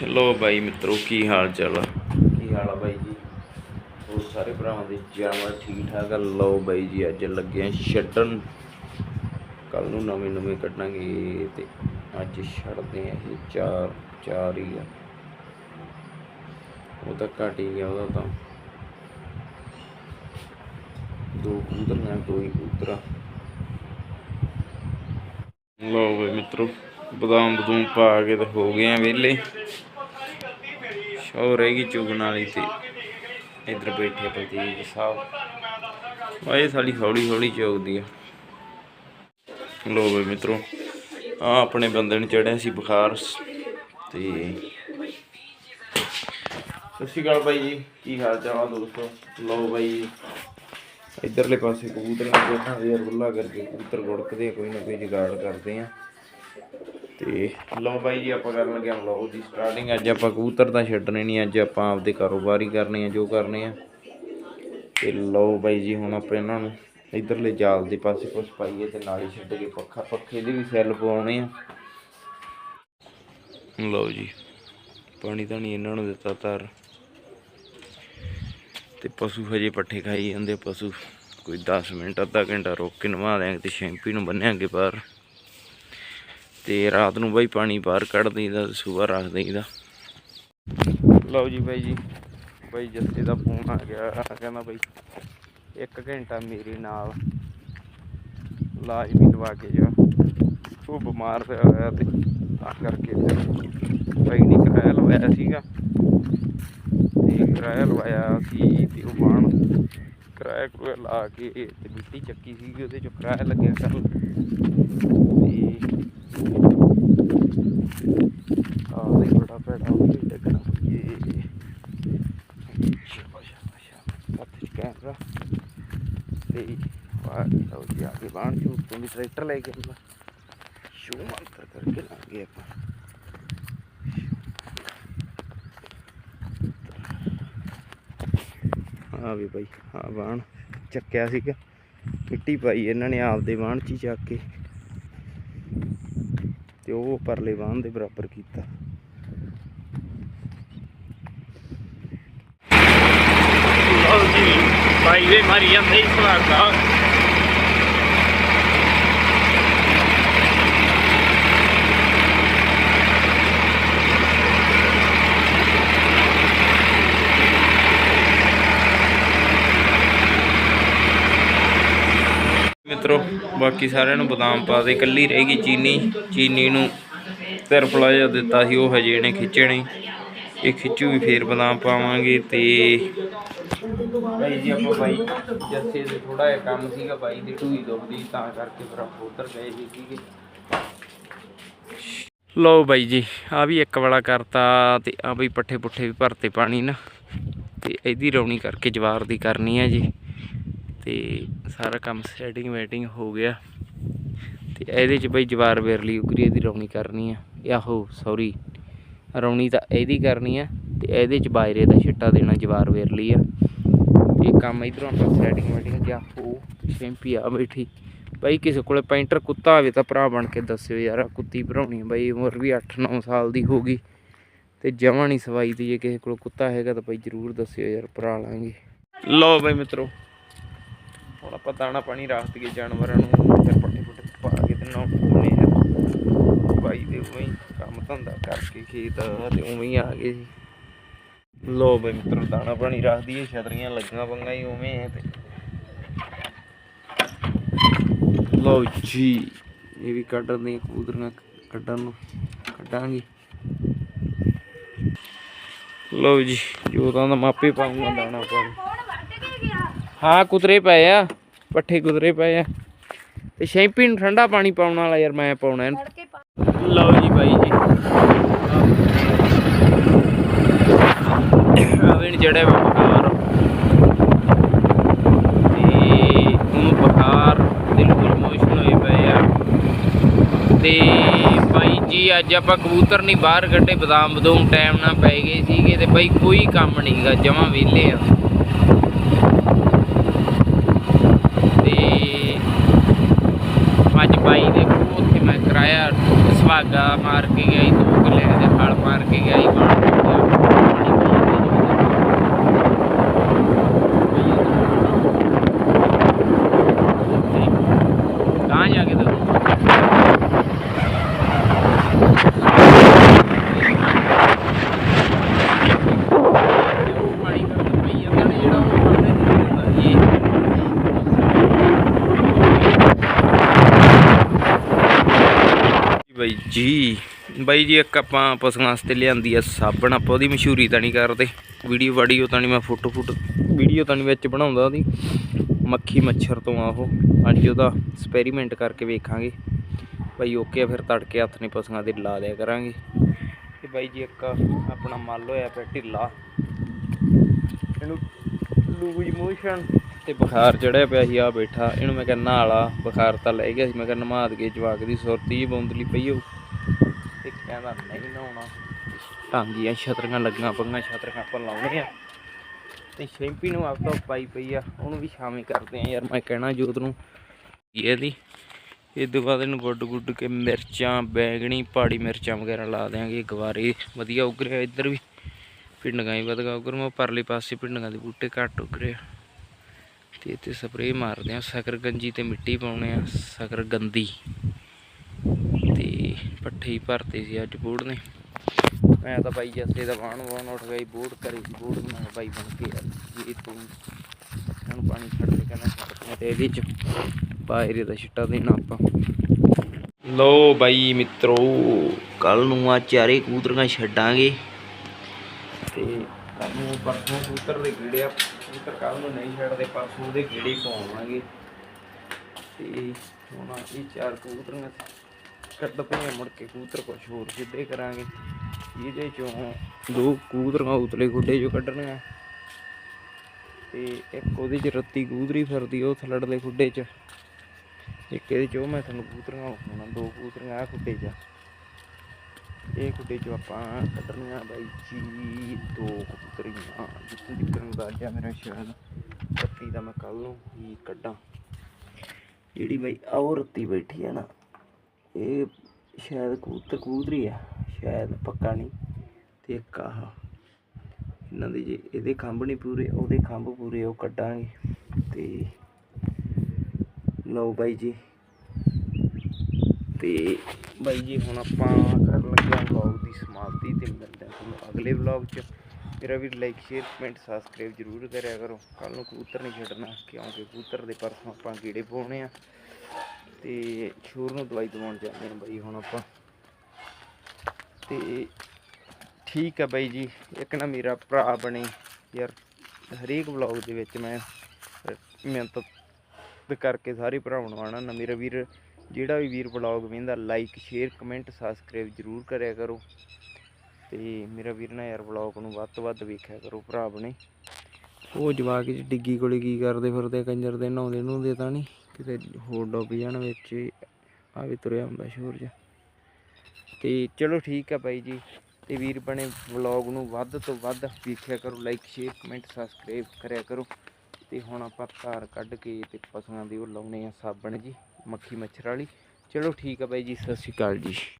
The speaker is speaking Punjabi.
ਚਲੋ ਬਾਈ ਮਿੱਤਰੋ ਕੀ ਹਾਲ ਚਾਲ ਆ? ਕੀ ਹਾਲ ਆ ਬਾਈ ਜੀ? ਉਹ ਸਾਰੇ ਭਰਾਵਾਂ ਦੇ ਜਾਮਾ ਠੀਕ ਠਾਕ ਆ। ਲਓ ਬਾਈ ਜੀ ਅੱਜ ਲੱਗੇ ਆ ਛੱਡਣ। ਕੱਲ ਨੂੰ ਨਵੇਂ ਨਵੇਂ ਕੱਢਾਂਗੇ ਤੇ ਅੱਜ ਛੱਡਦੇ ਆ ਇਹ ਚਾਰ ਚਾਰ ਹੀ ਆ। ਉਹ ਤਾਂ ਘਟ ਹੀ ਗਿਆ ਉਹਦਾ ਤਾਂ। ਦੋ ਕਬੂਤਰ ਦੋ ਹੀ ਕਬੂਤਰ ਆ। ਲਓ ਬਈ ਮਿੱਤਰੋ ਬਦਾਮ ਬਦੂਮ ਪਾ ਕੇ ਤੇ ਹੋ ਗਏ ਆ ਵਿਹਲੇ। ਉਹ ਰਹਿ ਗਈ ਚੁਗਣ ਵਾਲੀ ਤੇ ਇੱਧਰ ਬੈਠੇ ਪ੍ਰਤੀਕ ਸਾਹਿਬ। ਵਾਏ ਸਾਡੀ ਹੌਲੀ ਹੌਲੀ ਚੁਗਦੀ ਆ। ਲੋ ਬਈ ਮਿੱਤਰੋ ਆ ਆਪਣੇ ਬੰਦੇ ਨੂੰ ਚੜਿਆ ਸੀ ਬੁਖਾਰ ਤੇ ਸਤਿ ਸ਼੍ਰੀ ਅਕਾਲ ਬਾਈ ਜੀ, ਕੀ ਹਾਲ ਚਾਲ ਆ ਦੋਸਤੋ? ਲੋ ਬਾਈ ਇਧਰਲੇ ਪਾਸੇ ਕਬੂਤਰਾਂ ਕੋਠਾਂ ਦੇ ਰੁੱਲਾ ਕਰਕੇ ਕਬੂਤਰ ਗੁੜਕਦੇ ਕੋਈ ਨਾ ਕੋਈ ਜੁਗਾੜ ਕਰਦੇ ਆ। ਤੇ ਲਓ ਬਾਈ ਜੀ ਆਪਾਂ ਕਰਨ ਲੱਗੇ ਵਲੌਗ ਦੀ ਸਟਾਰਟਿੰਗ ਅੱਜ ਆਪਾਂ ਕਬੂਤਰ ਤਾਂ ਛੱਡਣੇ ਨਹੀਂ ਅੱਜ ਆਪਾਂ ਆਪਦੇ ਕਾਰੋਬਾਰ ਹੀ ਕਰਨੇ ਆ ਜੋ ਕਰਨੇ ਆ। ਤੇ ਲਓ ਬਾਈ ਜੀ ਹੁਣ ਆਪਾਂ ਇਹਨਾਂ ਨੂੰ ਇਧਰਲੇ ਜਾਲ ਦੇ ਪਾਸੇ ਕੁਛ ਪਾਈਏ ਤੇ ਨਾਲ ਹੀ ਛੱਡ ਕੇ ਪੱਖਾ ਪੱਖੇ ਦੇ ਵੀ ਸੈੱਲ ਪਵਾਉਣੇ ਆ। ਲਓ ਜੀ ਪਾਣੀ ਤਾਂ ਨਹੀਂ ਇਹਨਾਂ ਨੂੰ ਦਿੱਤਾ ਤਰ ਤੇ ਪਸ਼ੂ ਹਜੇ ਪੱਠੇ ਖਾਈ ਜਾਂਦੇ ਪਸ਼ੂ ਕੋਈ 10 ਮਿੰਟ ਅੱਧਾ ਘੰਟਾ ਰੋਕ ਕੇ ਨਵਾ ਦਿਆਂਗੇ ਤੇ ਸ਼ੈਂਪੀ ਨੂੰ ਬੰਨਿਆਂਗੇ ਬਾਹਰ। ਤੇ ਰਾਤ ਨੂੰ ਬਾਈ ਪਾਣੀ ਬਾਹਰ ਕੱਢ ਦਈਦਾ ਸਵੇਰ ਰੱਖ ਦਈਦਾ। ਲਓ ਜੀ ਬਾਈ ਜੀ, ਬਾਈ ਜੱਸੇ ਦਾ ਫੋਨ ਆ ਗਿਆ ਕਹਿੰਦਾ ਬਾਈ ਇੱਕ ਘੰਟਾ ਮੇਰੇ ਨਾਲ, ਲਾਜ਼ਮੀ ਲਵਾ ਕੇ ਜਾ। ਉਹ ਬਿਮਾਰ ਪਿਆ ਹੋਇਆ ਤੇ ਤਾਂ ਕਰਕੇ ਬਾਈ ਨੇ ਕਿਰਾਇਆ, ਲਵਾਇਆ ਸੀਗਾ। ਤੇ ਕਿਰਾਇਆ, ਲਵਾਇਆ ਸੀ ਤੇ ਉਹ ਬਾਣ ਕਿਰਾਇਆ ਕਰੂਆ ਲਾ ਕੇ ਤੇ ਮਿੱਟੀ ਚੱਕੀ ਸੀਗੀ, ਉਹਦੇ ਚੋਂ ਕਿਰਾਇਆ ਲੱਗਿਆ ਕਰਨ ਤੇ ਆਹ ਦੇ ਬੜਾ ਭੈੜਾ ਹੋ ਗਿਆ ਡੱਗਣਾ ਇਹ ਸ਼ਾਬਾਸ਼ ਸ਼ਾਬਾਸ਼ ਹੱਥ ਚ ਕੈਮਰਾ ਤੇ ਵਾਹ ਲਓ ਜੀ ਆ ਕੇ ਬਾਣ ਚੂਕ ਤੋਂ ਵੀ ਟਰੈਕਟਰ ਲੈ ਕੇ ਆਉਂਦਾ ਸ਼ੂ ਮੰਤਰ ਕਰਕੇ ਲਾਂਗੇ ਆਪਾਂ ਆ ਵੀ ਭਾਈ ਆ ਬਾਣ ਚੱਕਿਆ ਸੀਗਾ, ਮਿੱਟੀ ਪਾਈ ਇਹਨਾਂ ਨੇ ਆਪਦੇ ਬਾਣ ਚ ਹੀ ਚੱਕ ਕੇ। ਤੇ ਉਹ ਪਰਲੇ ਬਾਣ ਦੇ ਬਰਾਬਰ ਕੀਤਾ। ਲਓ ਜੀ ਭਾਈ ਵੇ ਮਾਰੀ ਜਾਂਦੇ ਇਸ ਵਾਰ ਦਾ। ਮਿੱਤਰੋ ਬਾਕੀ ਸਾਰਿਆਂ ਨੂੰ ਬਦਾਮ ਪਾ ਦੇ ਕੱਲੀ ਰਹੇਗੀ ਚੀਨੀ। ਚੀਨੀ ਨੂੰ ਤਿਰਪਲਾ ਜਿਹਾ ਦਿੱਤਾ ਸੀ ਉਹ ਹਜੇ ਇਹਨੇ ਖਿੱਚਣੇ। ਇਹ ਖਿੱਚੂ ਵੀ ਫੇਰ ਬਦਾਮ ਪਾਵਾਂਗੇ ਤੇ ਬਾਈ ਜੀ ਆਪਾਂ ਬਾਈ ਜੱਸੇ ਦੇ ਥੋੜਾ ਜਿਹਾ ਕੰਮ ਸੀਗਾ ਬਾਈ ਦੀ ਢੂਈ ਦੁਖਦੀ ਤਾਂ ਕਰਕੇ ਫਿਰ ਆਪਾਂ ਉੱਧਰ ਗਏ ਸੀ ਸੀਗੇ ਲਓ ਬਾਈ ਜੀ ਆ ਵੀ ਇੱਕ ਵਾਲਾ ਕਰਤਾ ਤੇ ਆ ਬਈ ਪੱਠੇ ਪੁੱਠੇ ਵੀ ਭਰਤੇ ਪਾਣੀ ਨਾ ਤੇ ਇਹਦੀ ਰੌਣੀ ਕਰਕੇ ਜਵਾਰ ਦੀ ਕਰਨੀ ਹੈ ਜੀ। ਤੇ ਸਾਰਾ ਕੰਮ ਸੈਟਿੰਗ ਵੈਟਿੰਗ ਹੋ ਗਿਆ। ਤੇ ਇਹਦੇ ਚ ਬਈ ਜਵਾਰ ਵੇਰਲੀ ਉਗਰੀ ਇਹਦੀ ਰੌਣੀ ਕਰਨੀ ਆ। ਆਹੋ ਸੌਰੀ ਰੌਣੀ ਤਾਂ ਇਹਦੀ ਕਰਨੀ ਆ ਤੇ ਇਹਦੇ ਚ ਬਾਜਰੇ ਦਾ ਛਿੱਟਾ ਦੇਣਾ ਜਵਾਰ ਵੇਰਲੀ ਆ। ਤੇ ਕੰਮ ਇਧਰੋਂ ਆਪਾਂ ਸੈਟਿੰਗ ਵੈਟਿੰਗ ਜਾਂ ਹੋ ਸ਼ੈਂਪੀ ਆ ਬੈਠੀ ਬਈ ਕਿਸੇ ਕੋਲੇ ਪੈਂਟਰ ਕੁੱਤਾ ਹੋਵੇ ਤਾਂ ਭਰਾ ਬਣ ਕੇ ਦੱਸਿਓ ਯਾਰ ਕੁੱਤੀ ਭਰਾਉਣੀ ਆ। ਬਈ ਉਮਰ ਵੀ 8-9 ਸਾਲ ਦੀ ਹੋ ਗਈ ਤੇ ਜਮਾਂ ਨਹੀਂ ਸਵਾਈ ਦੀ ਜੇ ਕਿਸੇ ਕੋਲ ਕੁੱਤਾ ਹੈਗਾ ਤਾਂ ਬਾਈ ਜਰੂਰ ਦੱਸਿਓ ਯਾਰ, ਭਰਾ ਲਾਂਗੇ। ਲਓ ਬਾਈ ਮਿੱਤਰੋ ਹੁਣ ਆਪਾਂ ਦਾਣਾ ਪਾਣੀ ਰੱਖ ਦਈਏ ਜਾਨਵਰਾਂ ਨੂੰ ਤੇ ਪੱਟੇ ਪੁੱਟੇ ਪਾ ਕੇ ਤੇ ਨਹਾਉਣੇ ਆ। ਬਾਈ ਦੇ ਉਵੇਂ ਕੰਮ ਧੰਦਾ ਕਰਕੇ ਖੇਤ ਤੇ ਉਵੇਂ ਹੀ ਆ ਗਏ ਸੀ ਲੋ ਬਈ ਮਿੱਤਰੋ, ਦਾਣਾ ਪਾਣੀ ਰੱਖ ਦਈਏ, ਛਤਰੀਆਂ ਲੱਗੀਆਂ ਪੰਗਾ ਹੀ ਉਵੇਂ ਹੈ ਤੇ। ਲੋ ਜੀ, ਇਹ ਵੀ ਕੱਢਣ ਦੀਆਂ ਕਬੂਤਰੀਆਂ ਕੱਢਣ ਨੂੰ, ਕੱਢਾਂਗੇ। ਲੋ ਜੀ ਜੋ ਤਾਂ ਦਾ ਮਾਪੇ ਪਾਉਂਗਾ ਦਾਣਾ ਪਾਣੀ। ਹਾਂ ਕੁਤਰੇ ਪਏ ਆ। ਪੱਠੇ ਕੁਤਰੇ ਪਏ ਆ। ਤੇ ਸ਼ੈਂਪੀ ਨੂੰ ਠੰਡਾ ਪਾਣੀ ਪਾਉਣ ਵਾਲਾ ਯਾਰ ਮੈਂ ਪਾਉਣਾ ਇਹਨੂੰ। ਲਓ ਜੀ ਬਾਈ ਜੀ। ਆਵੇਂ ਜਿਹੜੇ ਬੁਖਾਰ। ਤੇ ਉਹਨੂੰ ਬੁਖਾਰ ਤੇ ਲੂਜ਼ ਮੋਸ਼ਨ ਹੋਏ ਪਏ ਆ। ਤੇ ਬਾਈ ਜੀ ਅੱਜ ਆਪਾਂ ਕਬੂਤਰ ਨਹੀਂ ਬਾਹਰ ਕੱਢੇ ਬਦਾਮ ਬਦੂਮ ਟਾਈਮ ਨਾਲ ਪੈ ਗਏ ਸੀਗੇ ਤੇ ਬਾਈ ਕੋਈ ਕੰਮ ਨਹੀਂਗਾ ਜਮਾਂ ਵਿਹਲੇ ਆ। ਭਾਗਾ ਮਾਰ ਕੇ ਗਿਆ ਜੀ ਦੋ ਕਿੱਲੇ ਦੇ ਹਲ ਮਾਰ ਕੇ ਗਿਆ ਜੀ ਬਾਣ ਬਾਈ ਜੀ ਬਾਈ ਜੀ ਇੱਕ ਆਪਾਂ ਪਸ਼ੂਆਂ ਵਾਸਤੇ ਲਿਆਂਦੀ ਆ ਸਾਬਣ, ਆਪਾਂ ਉਹਦੀ ਮਸ਼ਹੂਰੀ ਤਾਂ ਨਹੀਂ ਕਰਦੇ। ਵੀਡੀਓ ਵਾਡੀਓ ਤਾਂ ਨਹੀਂ ਮੈਂ ਫੋਟੋ ਫੋਟੋ, ਵੀਡੀਓ ਤਾਂ ਨਹੀਂ ਵਿੱਚ ਬਣਾਉਂਦਾ ਉਹਦੀ। ਮੱਖੀ ਮੱਛਰ ਤੋਂ ਆ ਉਹ। ਅੱਜ ਉਹਦਾ ਐਕਸਪੈਰੀਮੈਂਟ ਕਰਕੇ ਵੇਖਾਂਗੇ। ਬਾਈ ਓਕੇ ਫਿਰ ਤੜਕੇ ਹੱਥ ਨੇ ਪਸ਼ੂਆਂ ਦੇ ਲਾ ਦਿਆ ਕਰਾਂਗੇ। ਤੇ ਬਾਈ ਜੀ ਇੱਕ ਆਪਣਾ ਮੱਲ ਹੋਇਆ ਪਿਆ ਢਿੱਲਾ। ਇਹਨੂੰ ਲੂਜ ਮੋਸ਼ਨ ਤੇ ਬੁਖਾਰ ਚੜਿਆ ਪਿਆ ਸੀ ਆ ਬੈਠਾ। ਇਹਨੂੰ ਮੈਂ ਕਹਿੰਦਾ ਨਾਲਾ ਬੁਖਾਰ ਤਾਂ ਲੈ ਗਿਆ ਸੀ, ਮੈਂ ਕਹਿੰਦਾ ਨਮਾਦ ਕੇ ਜਵਾਕ ਦੀ ਸੁਰਤੀ ਜੀ ਬੌਂਦਲੀ ਪਈ ਹੋ ਤੇ ਕਹਿੰਦਾ, ਨਹੀਂ ਨਹਾਉਣਾ। ਟਾਂਗੀਆਂ ਛਤਰੀਆਂ ਲੱਗੀਆਂ ਪਈਆਂ ਛਤਰੀਆਂ ਆਪਾਂ ਲਾਉਣੇ ਆ ਤੇ ਸ਼ੈਂਪੀ ਨੂੰ ਆਪ ਤੋਂ ਪਾਈ ਪਈ ਆ, ਉਹਨੂੰ ਵੀ ਸ਼ਾਮੀ ਕਰਦੇ ਆ ਯਾਰ, ਮੈਂ ਕਹਿਣਾ ਜੋਤ ਨੂੰ। ਇਹਦੀ? ਇਹ ਤੋਂ ਬਾਅਦ ਇਹਨੂੰ ਗੁੱਡ ਗੁੱਡ ਕੇ ਮਿਰਚਾਂ, ਬੈਂਗਣੀ ਪਹਾੜੀ ਮਿਰਚਾਂ ਵਗੈਰਾ ਲਾ ਦਿਆਂਗੇ, ਗਵਾਰੇ। ਵਧੀਆ ਉੱਗ ਇੱਧਰ ਵੀ। ਪਿੰਡਾਂ ਹੀ ਵਧਗਾ ਉੱਗਰ ਮੈਂ ਪਰਲੇ ਪਾਸੇ ਪਿੰਡਾਂ ਦੇ ਬੂਟੇ ਘੱਟ ਉੱਗ ਆ। ਤੇ ਇੱਥੇ ਸਪਰੇਅ ਮਾਰਦੇ ਆ ਸਕਰਗੰਜੀ ਤੇ ਮਿੱਟੀ ਪਾਉਣੇ ਆ ਸਕਰਗੰਦੀ ਤੇ ਪੱਠੇ ਹੀ ਭਰਤੇ ਸੀ ਅੱਜ ਬੂੜ ਨੇ। ਮੈਂ ਤਾਂ ਬਾਈ ਜੱਸੇ ਦਾ ਵਾਣ ਵਾਣ ਉੱਠ ਗਈ ਬੂੜ ਕਰੀ ਸੀ ਬੂੜ ਮੈਂ ਬਾਈ ਬਣ ਕੇ ਯਾਰ ਇਹ ਤੂੰ। ਇਹਨੂੰ ਪਾਣੀ ਛੱਡ ਦੇ ਕਹਿੰਦਾ ਛੱਡ ਤੇ ਇਹਦੇ ਚ ਪਾਇਰੇ ਦਾ ਛਿੱਟਾ ਦੇਣਾ ਆਪਾਂ। ਲੋ ਬਾਈ ਮਿੱਤਰੋ ਕੱਲ ਨੂੰ ਆ ਚਾਰੇ ਕਬੂਤਰੀਆਂ ਛੱਡਾਂਗੇ। ਤੇ ਕੱਲ ਨੂੰ ਪਰਸੋਂ ਕਬੂਤਰ ਦੇ ਕੀੜੇ ਆ। ਕਬੂਤਰ ਕੱਲ ਨੂੰ ਨਹੀਂ ਛੱਡਦੇ, ਪਰਸੋਂ ਉਹਦੇ ਕੀੜੇ ਪਾਵਾਂਗੇ ਤੇ ਹੁਣ ਇਹ ਚਾਰ ਕਬੂਤਰੀਆਂ ਕੱਢ ਪਈਆਂ ਮੁੜ ਕੇ ਕਬੂਤਰ ਕੁਛ ਹੋਰ ਸਿੱਧੇ ਕਰਾਂਗੇ। ਇਹਦੇ ਚੋਂ ਦੋ ਕਬੂਤਰੀਆਂ ਉਤਲੇ ਗੁੱਡੇ ਚੋਂ ਕੱਢਣੀਆਂ। ਤੇ ਇੱਕ ਉਹਦੇ ਚ ਰੱਤੀ ਕਬੂਤਰੀ ਫਿਰਦੀ ਉਹ ਥਲੜਲੇ ਖੁੱਡੇ ਚ। ਇੱਕ ਇਹਦੇ ਚੋਂ ਮੈਂ ਤੁਹਾਨੂੰ ਕਬੂਤਰੀਆਂ ਵਿਖਾਉਣਾ, ਦੋ ਕਬੂਤਰੀਆਂ ਆ ਖੁੱਡੇ ਚ। ਇਹ ਖੁੱਡੇ ਚੋਂ ਆਪਾਂ ਕੱਢਣੀਆਂ ਬਾਈ ਜੀ, ਦੋ ਕਬੂਤਰੀਆਂ ਜਿੱਥੇ ਜਿੱਥੇ ਅੰਦਾਜ਼ਾ ਮੇਰਾ ਸ਼ਾਇਦ। ਰੱਤੀ ਦਾ ਮੈਂ ਕੱਲ ਨੂੰ ਹੀ ਕੱਢਾਂ। ਜਿਹੜੀ ਬਾਈ ਆਹ ਰੱਤੀ ਬੈਠੀ ਹੈ ਨਾ, ਇਹ ਸ਼ਾਇਦ ਕਬੂਤਰ ਕਬੂਤਰੀ ਆ, ਸ਼ਾਇਦ ਪੱਕਾ ਨਹੀਂ। ਤੇ ਇੱਕ ਆਹ, ਇਹਨਾਂ ਦੇ ਜੇ ਇਹਦੇ ਖੰਭ ਨਹੀਂ ਪੂਰੇ, ਉਹਦੇ ਖੰਭ ਪੂਰੇ ਉਹ ਕੱਢਾਂਗੇ। ਤੇ ਲਓ ਬਾਈ ਜੀ। ਤੇ ਬਾਈ ਜੀ, ਹੁਣ ਆਪਾਂ ਕਰਨ ਲੱਗੇ ਹਾਂ ਵਲੌਗ ਦੀ ਸਮਾਪਤੀ ਤੇ ਮਿਲਦੇ ਹਾਂ ਤੁਹਾਨੂੰ ਅਗਲੇ ਵਲੌਗ 'ਚ। ਮੇਰਾ ਵੀ ਲਾਈਕ ਸ਼ੇਅਰ ਕਮੈਂਟ ਸਬਸਕ੍ਰਾਈਬ ਜ਼ਰੂਰ ਕਰਿਆ ਕਰੋ। ਕੱਲ ਨੂੰ ਕਬੂਤਰ ਨਹੀਂ ਛੱਡਣਾ, ਕਿਉਂਕਿ ਕਬੂਤਰ ਦੇ ਪਰਸੋਂ ਆਪਾਂ ਕੀੜੇ ਪਾਉਣੇ ਆ। ਤੇ ਸ਼ੂਰ ਨੂੰ ਦਵਾਈ ਦਵਾਉਣ ਜਾਂਦੇ ਨੇ ਬਾਈ ਹੁਣ ਆਪਾਂ। ਤੇ ਠੀਕ ਆ ਬਾਈ ਜੀ, ਇੱਕ ਨਾ ਮੇਰਾ ਭਰਾ ਬਣੇ। ਯਾਰ, ਹਰੇਕ ਵਲੌਗ ਦੇ ਵਿੱਚ ਮੈਂ ਮਿਹਨਤ ਕਰਕੇ ਸਾਰੇ ਭਰਾਵਾਂ ਨੂੰ ਆਣਾ। ਨਾ ਮੇਰਾ ਵੀਰ ਜਿਹੜਾ ਵੀ ਵੀਰ ਵਲੌਗ ਵੇਂਦਾ ਲਾਈਕ ਸ਼ੇਅਰ ਕਮੈਂਟ ਸਬਸਕ੍ਰਾਈਬ ਜ਼ਰੂਰ ਕਰਿਆ ਕਰੋ। ਤੇ ਮੇਰਾ ਵੀਰ ਨਾ ਯਾਰ ਵਲੌਗ ਨੂੰ ਵੱਧ ਤੋਂ ਵੱਧ ਵੇਖਿਆ ਕਰੋ, ਭਰਾ ਬਣੇ। ਉਹ ਜਵਾਕ ਚ ਡਿੱਗੀ ਕੋਲੇ ਕੀ ਕਰਦੇ ਫਿਰਦੇ ਕੰਜਰ ਦੇ, ਨਹਾਉਂਦੇ ਨੂੰ ਤਾਂ ਨਹੀਂ। ਕਿਤੇ ਹੋਰ ਡੁੱਬ ਜਾਣ ਵਿੱਚ, ਆ ਵੀ ਤੁਰਿਆ ਹੁੰਦਾ ਸ਼ੋਰ ਜਿਹਾ। ਤੇ ਚਲੋ ਠੀਕ ਆ ਬਾਈ ਜੀ। ਤੇ ਵੀਰ ਬਣੇ ਵਲੌਗ ਨੂੰ ਵੱਧ ਤੋਂ ਵੱਧ ਵੇਖਿਆ ਕਰੋ ਲਾਈਕ ਸ਼ੇਅਰ ਕਮੈਂਟ ਸਬਸਕ੍ਰਾਈਬ ਕਰਿਆ ਕਰੋ। ਤੇ ਹੁਣ ਆਪਾਂ ਧਾਰ ਕੱਢ ਕੇ ਤੇ ਪਸ਼ੂਆਂ ਦੀ ਉਹ ਲਾਉਣੇ ਆ ਸਾਬਣ ਜੀ। ਮੱਖੀ ਮੱਛਰ ਵਾਲੀ। ਚਲੋ ਠੀਕ ਆ ਬਾਈ ਜੀ ਸਤਿ ਸ਼੍ਰੀ ਅਕਾਲ ਜੀ।